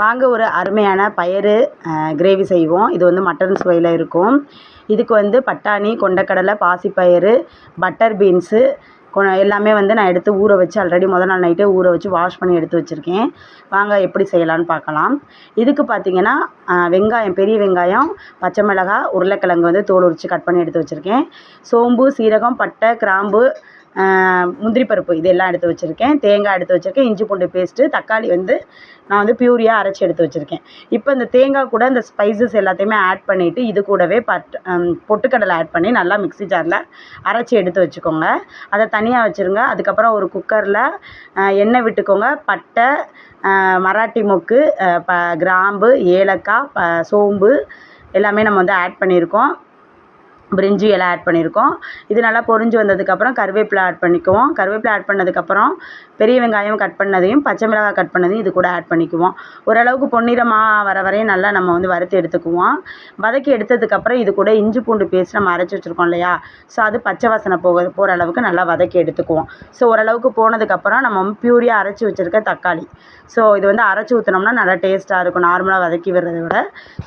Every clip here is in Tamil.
வாங்க ஒரு அருமையான பயறு கிரேவி செய்வோம். இது வந்து மட்டன் சுவையில் இருக்கும். இதுக்கு வந்து பட்டாணி கொண்டக்கடலை பாசிப்பயிறு பட்டர் பீன்ஸு கொ எல்லாமே வந்து நான் எடுத்து ஊற வச்சு ஆல்ரெடி முதல் நாள் நைட்டே ஊற வச்சு வாஷ் பண்ணி எடுத்து வச்சுருக்கேன். வாங்க எப்படி செய்யலான்னு பார்க்கலாம். இதுக்கு பார்த்தீங்கன்னா வெங்காயம் பெரிய வெங்காயம் பச்சை மிளகாய் உருளைக்கிழங்கு வந்து தோல் உரித்து கட் பண்ணி எடுத்து வச்சுருக்கேன். சோம்பு சீரகம் பட்டை கிராம்பு முந்திரி பருப்பு இதெல்லாம் எடுத்து வச்சுருக்கேன். தேங்காய் எடுத்து வச்சுருக்கேன். இஞ்சி பூண்டு பேஸ்ட்டு தக்காளி வந்து நான் வந்து ப்யூரியாக அரைச்சி எடுத்து வச்சுருக்கேன். இப்போ இந்த தேங்காய் கூட இந்த ஸ்பைசஸ் எல்லாத்தையுமே ஆட் பண்ணிவிட்டு இது கூடவே பட் பொட்டுக்கடலை ஆட் பண்ணி நல்லா மிக்ஸி ஜாரில் அரைச்சி எடுத்து வச்சுக்கோங்க. அதை தனியாக வச்சுருங்க. அதுக்கப்புறம் ஒரு குக்கரில் எண்ணெய் விட்டுக்கோங்க. பட்டை மராட்டி மொக்கு ப கிராம்பு ஏலக்காய் ப சோம்பு எல்லாமே நம்ம வந்து ஆட் பண்ணியிருக்கோம். பிரிஞ்சி இலை ஆட் பண்ணியிருக்கோம். இது நல்லா பொரிஞ்சு வந்ததுக்கப்புறம் கருவேப்பிலை ஆட் பண்ணிக்குவோம். கருவேப்பிலை ஆட் பண்ணதுக்கப்புறம் பெரிய வெங்காயம் கட் பண்ணதையும் பச்சை மிளகாய் கட் பண்ணதையும் இது கூட ஆட் பண்ணிக்குவோம். ஓரளவுக்கு பொன்னிறமாக வர வரையும் நல்லா நம்ம வந்து வறுத்து எடுத்துக்குவோம். வதக்கி எடுத்ததுக்கப்புறம் இது கூட இஞ்சி பூண்டு பேஸ்ட் நம்ம அரைச்சி வச்சுருக்கோம் இல்லையா? ஸோ அது பச்சை வாசனை போக போகிற அளவுக்கு நல்லா வதக்கி எடுத்துக்குவோம். ஸோ ஓரளவுக்கு போனதுக்கப்புறம் நம்ம பியூரியாக அரைச்சி வச்சுருக்க தக்காளி. ஸோ இது வந்து அரைச்சி ஊற்றினோம்னா நல்லா டேஸ்ட்டாக இருக்கும். நார்மலாக வதக்கி விடுறத விட.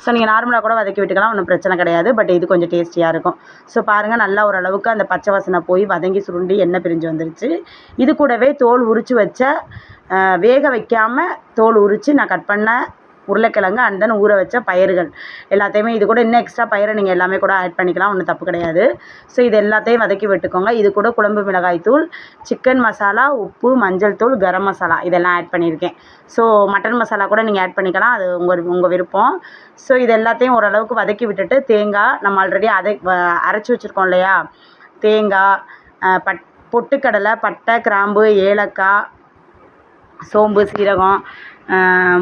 ஸோ நீங்கள் நார்மலாக கூட வதக்கி விட்டுக்கலாம். ஒன்றும் பிரச்சனை கிடையாது. பட் இது கொஞ்சம் டேஸ்டியாக இருக்கும். ஸோ பாருங்கள் நல்லா ஓரளவுக்கு அந்த பச்சை வாசனை போய் வதங்கி சுருண்டி எண்ணெய் பிரிஞ்சு வந்துருச்சு. இது கூடவே தோல் உரித்து வச்ச வேக வைக்காமல் தோல் உரித்து நான் கட் பண்ண உருளைக்கிழங்கு அண்ட் தென் ஊற வச்ச பயிர்கள். எல்லாத்தையுமே இது கூட இன்னும் எக்ஸ்ட்ரா பயிரை நீங்கள் எல்லாமே கூட ஆட் பண்ணிக்கலாம் ஒன்றும் தப்பு கிடையாது. ஸோ இது எல்லாத்தையும் வதக்கி விட்டுக்கோங்க. இது கூட குழம்பு மிளகாய் தூள் சிக்கன் மசாலா உப்பு மஞ்சள் தூள் கரம் மசாலா இதெல்லாம் ஆட் பண்ணியிருக்கேன். ஸோ மட்டன் மசாலா கூட நீங்கள் ஆட் பண்ணிக்கலாம். அது உங்கள் உங்கள் விருப்பம். ஸோ இது எல்லாத்தையும் ஓரளவுக்கு வதக்கி விட்டுட்டு தேங்காய் நம்ம ஆல்ரெடி அதை அரைச்சி வச்சுருக்கோம் இல்லையா? தேங்காய் பட் பொட்டுக்கடலை பட்டை கிராம்பு ஏலக்காய் சோம்பு சீரகம்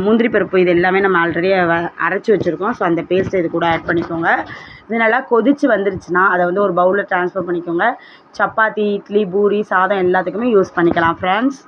முந்திரி பருப்பு இது எல்லாமே நம்ம ஆல்ரெடி வ அரைச்சி வச்சுருக்கோம். ஸோ அந்த பேஸ்ட்டை இது கூட ஆட் பண்ணிக்கோங்க. இது நல்லா கொதித்து வந்துருச்சுன்னா அதை வந்து ஒரு பவுலில் ட்ரான்ஸ்ஃபர் பண்ணிக்கோங்க. சப்பாத்தி இட்லி பூரி சாதம் எல்லாத்துக்குமே யூஸ் பண்ணிக்கலாம் ஃப்ரெண்ட்ஸ்